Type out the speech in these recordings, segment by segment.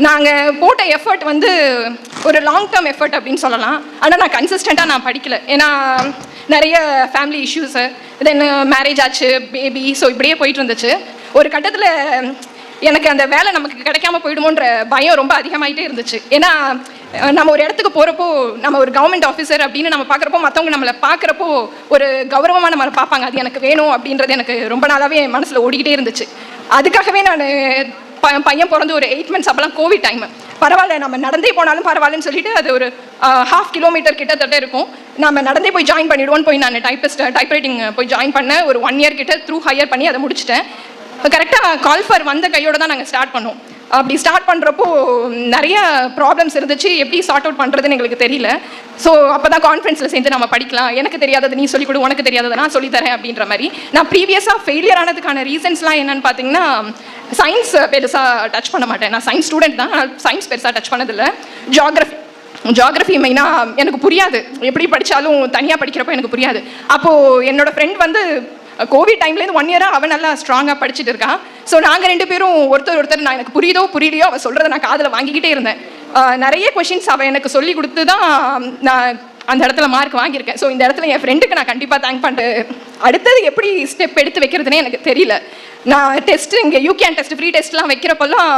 நாங்கள் போட்ட எஃபர்ட் வந்து ஒரு லாங் டேர்ம் எஃபர்ட் அப்படின்னு சொல்லலாம். ஆனால் நான் கன்சிஸ்டண்ட்டாக நான் படிக்கல. ஏன்னா நிறைய ஃபேமிலி இஷ்யூஸு தென் மேரேஜ் ஆச்சு பேபி ஸோ இப்படியே போயிட்டு இருந்துச்சு. ஒரு கட்டத்தில் எனக்கு அந்த வேலை நமக்கு கிடைக்காம போயிடுமோன்ற பயம் ரொம்ப அதிகமாகிட்டே இருந்துச்சு. ஏன்னா நம்ம ஒரு இடத்துக்கு போகிறப்போ நம்ம ஒரு கவர்மெண்ட் ஆஃபீஸர் அப்படின்னு நம்ம பார்க்குறப்போ மற்றவங்க நம்மளை பார்க்குறப்போ ஒரு கௌரவமாக நம்மளை பார்ப்பாங்க. அது எனக்கு வேணும் அப்படின்றது எனக்கு ரொம்ப நாளாகவே என் மனசில் ஓடிக்கிட்டே இருந்துச்சு. அதுக்காகவே நான் பையன் பிறந்து ஒரு எயிட் மந்த்ஸ் அப்போலாம் கோவிட் டைம் பரவாயில்ல நம்ம நடந்தே போனாலும் பரவாயில்லன்னு சொல்லிட்டு அது ஒரு ஹாஃப் கிலோமீட்டர் கிட்டத்தட்ட இருக்கும். நம்ம நடந்தே போய் ஜாயின் பண்ணிடுவோன்னு போய் நான் டைப்பிஸ்ட் டைப்ரைட்டிங் போய் ஜாயின் பண்ணேன். ஒரு ஒன் இயர் கிட்ட த்ரூ ஹையர் பண்ணி அதை முடிச்சிட்டேன். கரெக்டாக கால் ஃபர் வந்த கையோடு தான் நாங்கள் ஸ்டார்ட் பண்ணோம். அப்படி ஸ்டார்ட் பண்ணுறப்போ நிறைய ப்ராப்ளம்ஸ் இருந்துச்சு. எப்படி சார்ட் அவுட் பண்ணுறதுன்னு எங்களுக்கு தெரியல. ஸோ அப்போ தான் கான்ஃபரன்ஸில் சேர்ந்து நம்ம படிக்கலாம். எனக்கு தெரியாதது நீ சொல்லிக் கொடு உனக்கு தெரியாததை நான் சொல்லித்தரேன் அப்படின்ற மாதிரி. நான் ப்ரீவியஸாக ஃபெயிலியர் ஆனதுக்கான ரீசன்ஸ்லாம் என்னென்னு பார்த்தீங்கன்னா சயின்ஸ் பெருசாக டச் பண்ண மாட்டேன். நான் சயின்ஸ் ஸ்டூடெண்ட் தான். ஆனால் சயின்ஸ் பெருசாக டச் பண்ணதில்லை. ஜாகிரஃபி ஜாகிரஃபி மெயினாக எனக்கு புரியாது. எப்படி படித்தாலும் தனியாக படிக்கிறப்போ எனக்கு புரியாது. அப்போது என்னோடய ஃப்ரெண்ட் வந்து கோவிட் டைம்லேருந்து ஒன் இயராக அவன் நல்லா ஸ்ட்ராங்காக படிச்சுட்டு இருக்கான். ஸோ நாங்கள் ரெண்டு பேரும் ஒருத்தர் ஒருத்தர் நான் எனக்கு புரியுதோ புரியலையோ அவள் சொல்கிறத நான் காதில் வாங்கிக்கிட்டே இருந்தேன். நிறைய கொஷின்ஸ் அவள் எனக்கு சொல்லி கொடுத்து தான் நான் அந்த இடத்துல மார்க் வாங்கியிருக்கேன். ஸோ இந்த இடத்துல என் ஃப்ரெண்டுக்கு நான் கண்டிப்பாக தேங்க் பண்ணுறேன் அடுத்தது எப்படி ஸ்டெப் எடுத்து வைக்கிறதுனே எனக்கு தெரியல. நான் டெஸ்ட் இங்கே யூகேன் டெஸ்ட் ஃப்ரீ டெஸ்ட்லாம் வைக்கிறப்பெல்லாம்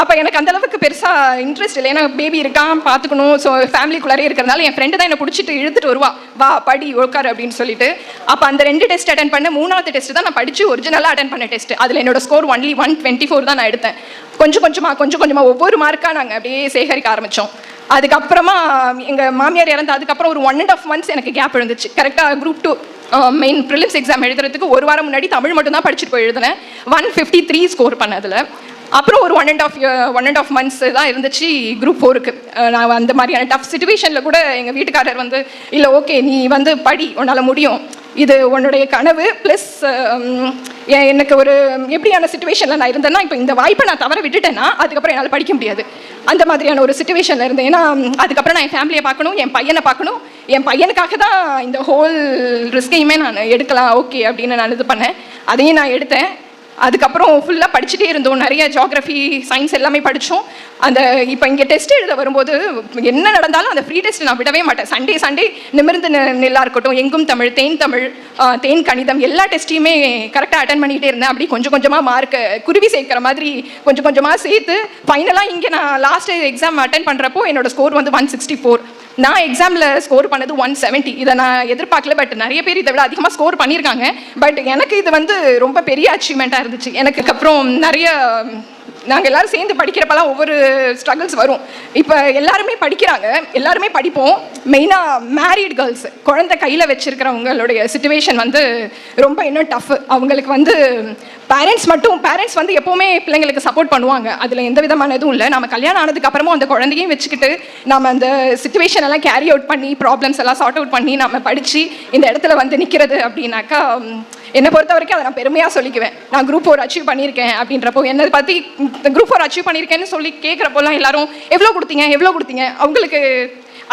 அப்போ எனக்கு அந்தளவுக்கு பெருசாக இன்ட்ரெஸ்ட் இல்லை. ஏன்னா பேபி இருக்கான் பார்த்துக்கணும். ஸோ ஃபேமிலிக்குள்ளாரே இருக்கிறதுனால என் ஃப்ரெண்டு தான் என்னை பிடிச்சிட்டு இழுத்துட்டு வருவா. வா படி உட்காரு அப்படின்னு சொல்லிட்டு. அப்போ அந்த ரெண்டு டெஸ்ட் அட்டன் பண்ண மூணாவது டெஸ்ட் தான் நான் படித்து ஒரிஜினலாக அட்டன் பண்ண டெஸ்ட் அதில் என்னோட score only one twenty four தான் நான் எடுத்தேன். கொஞ்சம் கொஞ்சமாக கொஞ்சம் கொஞ்சமாக ஒவ்வொரு மார்க்காக நாங்கள் அப்படியே சேகரிக்க ஆரம்பித்தோம் அதுக்கப்புறமா எங்கள் மாமியார் இறந்து அதுக்கப்புறம் ஒரு ஒன் அண்ட் ஆஃப் மந்த்ஸ் எனக்கு கேப் இருந்துச்சு. கரெக்டாக group two main prelims exam எழுதுறதுக்கு ஒரு வாரம் முன்னாடி தமிழ் மட்டும் தான் படிச்சுட்டு போய் எழுதினேன் ஒன் ஃபிஃப்டி த்ரீ ஸ்கோர் பண்ணதில். அப்புறம் ஒரு one and half one and half months தான் இருந்துச்சு குரூப் ஃபோருக்கு நான் அந்த மாதிரியான டஃப் சுச்சுவேஷனில் கூட எங்கள் வீட்டுக்காரர் வந்து இல்லை ஓகே நீ வந்து படி உன்னால் முடியும். இது உன்னுடைய கனவு ப்ளஸ் எனக்கு ஒரு எப்படியான சுச்சுவேஷனில் நான் இருந்தேன்னா இப்போ இந்த வாய்ப்பை நான் தவற விட்டுட்டேன்னா அதுக்கப்புறம் என்னால் படிக்க முடியாது. அந்த மாதிரியான ஒரு சுச்சுவேஷனில் இருந்தேன். ஏன்னா அதுக்கப்புறம் நான் என் ஃபேமிலியை பார்க்கணும் என் பையனை பார்க்கணும். என் பையனுக்காக தான் இந்த ஹோல் ரிஸ்கையுமே நான் எடுக்கலாம் ஓகே அப்படின்னு நான் இது பண்ணேன். அதையும் நான் எடுத்தேன். அதுக்கப்புறம் ஃபுல்லாக படிச்சுட்டே இருந்தோம். நிறைய ஜியாகிரஃபி சயின்ஸ் எல்லாமே படித்தோம் அந்த இப்போ இங்கே டெஸ்ட் எழுத வரும்போது என்ன நடந்தாலும் அந்த ஃப்ரீ டெஸ்ட் நான் விடவே மாட்டேன். சண்டே சண்டே நிமிர்ந்து நெ- இருக்கட்டும். எங்கும் தமிழ் தேன் தமிழ் தேன் கணிதம் எல்லா டெஸ்ட்டையுமே கரெக்டாக அட்டன் பண்ணிகிட்டே இருந்தேன். அப்படி கொஞ்சம் கொஞ்சமாக மார்க்கை குருவி சேர்க்குற மாதிரி கொஞ்சம் கொஞ்சமாக சேர்த்து ஃபைனலாக இங்கே நான் லாஸ்ட் எக்ஸாம் அட்டன் பண்ணுறப்போ என்னோடய ஸ்கோர் வந்து ஒன் சிக்ஸ்டி ஃபோர் நான் எக்ஸாமில் ஸ்கோர் பண்ணது ஒன் செவன்ட்டி இதை நான் எதிர்பார்க்கல பட் நிறைய பேர் இதை விட அதிகமாக ஸ்கோர் பண்ணியிருக்காங்க. பட் எனக்கு இது வந்து ரொம்ப பெரிய அச்சீவ்மெண்ட்டாக இருந்துச்சு. எனக்கு அப்புறம் நிறைய நாங்கள் எல்லாரும் சேர்ந்து படிக்கிறப்பெல்லாம் ஒவ்வொரு ஸ்ட்ரகிள்ஸ் வரும். இப்போ எல்லாருமே படிக்கிறாங்க. எல்லாருமே படிப்போம். மெயினாக மேரீட் கேர்ள்ஸ் குழந்தை கையில் வச்சுருக்கிறவங்களுடைய சுச்சுவேஷன் வந்து ரொம்ப இன்னும் டஃப் அவங்களுக்கு வந்து பேரண்ட்ஸ் மட்டும் பேரண்ட்ஸ் வந்து எப்போவுமே பிள்ளைங்களுக்கு சப்போர்ட் பண்ணுவாங்க. அதில் எந்த விதமான இதுவும் இல்லை. நம்ம கல்யாணம் ஆனதுக்கப்புறமும் அந்த குழந்தையும் வச்சுக்கிட்டு நம்ம அந்த சுச்சுவேஷன் எல்லாம் கேரி அவுட் பண்ணி ப்ராப்ளம்ஸ் எல்லாம் சார்ட் அவுட் பண்ணி நம்ம படித்து இந்த இடத்துல வந்து நிற்கிறது அப்படின்னாக்கா என்னை பொறுத்த வரைக்கும் அதை நான் பெருமையாக சொல்லிக்குவேன். நான் குரூப் ஃபோர் அச்சீவ் பண்ணியிருக்கேன் அப்படின்றப்போ என்னை பற்றி குரூப் ஃபோர் அச்சீவ் பண்ணியிருக்கேன்னு சொல்லி கேட்குறப்போலாம் எல்லாரும் எவ்வளோ கொடுத்தீங்க? எவ்வளோ கொடுத்தீங்க? அவங்களுக்கு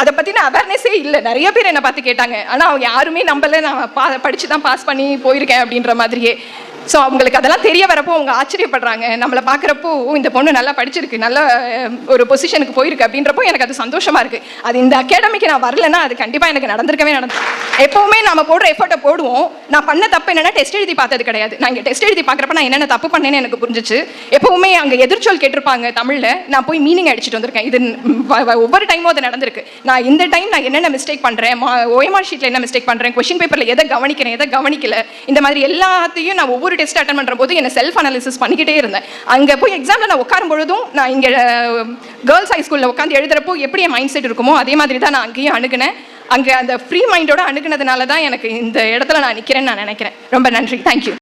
அதை பற்றின அவேர்னஸே இல்லை. நிறைய பேர் என்னை பார்த்து கேட்டாங்க. ஆனால் அவங்க யாருமே நம்மள நான் பா படித்து தான் பாஸ் பண்ணி போயிருக்கேன் அப்படின்ற மாதிரியே. ஸோ அவங்களுக்கு அதெல்லாம் தெரிய வரப்போ அவங்க ஆச்சரியப்படுறாங்க. நம்மளை பார்க்குறப்போ இந்த பொண்ணு நல்லா படிச்சிருக்கு நல்ல ஒரு பொசிஷனுக்கு போயிருக்கு. அப்படின்றப்போ எனக்கு அது சந்தோஷமாக இருக்குது அது இந்த அகாடமிக்கு நான் வரலன்னா அது கண்டிப்பாக எனக்கு நடந்திருக்கவே நடந்து எப்போவுமே நம்ம போடுற எஃபர்ட்டை போடுவோம். நான் பண்ண தப்பு என்னென்னா டெஸ்ட் எழுதி பார்த்தது கிடையாது. நான் இங்கே டெஸ்ட் எழுதி பார்க்குறப்ப நான் என்னென்ன தப்பு பண்ணேன்னு எனக்கு புரிஞ்சிச்சு. எப்போவுமே அங்கே எதிர்ச்சொல் கேட்டிருப்பாங்க தமிழில். நான் போய் மீனிங் அடிச்சுட்டு வந்திருக்கேன். இது வ- ஒவ்வொரு டைமும் அது நடந்திருக்கு. நான் இந்த டைம் நான் என்னென்ன மிஸ்டேக் பண்ணுறேன் ஓஎம்ஆர் ஷீட்டில் என்ன மிஸ்டேக் பண்ணுறேன் கொஷின் பேப்பரில் எதை கவனிக்கிறேன்? எதை கவனிக்கல? இந்த மாதிரி எல்லாத்தையும் நான் ஒவ்வொரு டெஸ்ட் அட்டன் பண்ணுற போது என்ன செல்ஃப் அனாலிசிஸ் பண்ணிக்கிட்டே இருந்தேன். அங்கே போய் எக்ஸாமில் நான் உட்காரும் பொழுதும் நான் இங்கே கேர்ள்ஸ் ஹை ஸ்கூலில் உட்காந்து எழுதுறப்போ எப்படி என் மைண்ட் செட் இருக்குமோ அதே மாதிரி தான் நான் அங்கேயும் அணுகினேன். அங்கே அந்த ஃப்ரீ மைண்டோட அணுகுனதுனால தான் எனக்கு இந்த இடத்துல நான் நிற்கிறேன்னு நான் நினைக்கிறேன். ரொம்ப நன்றி. தேங்க்யூ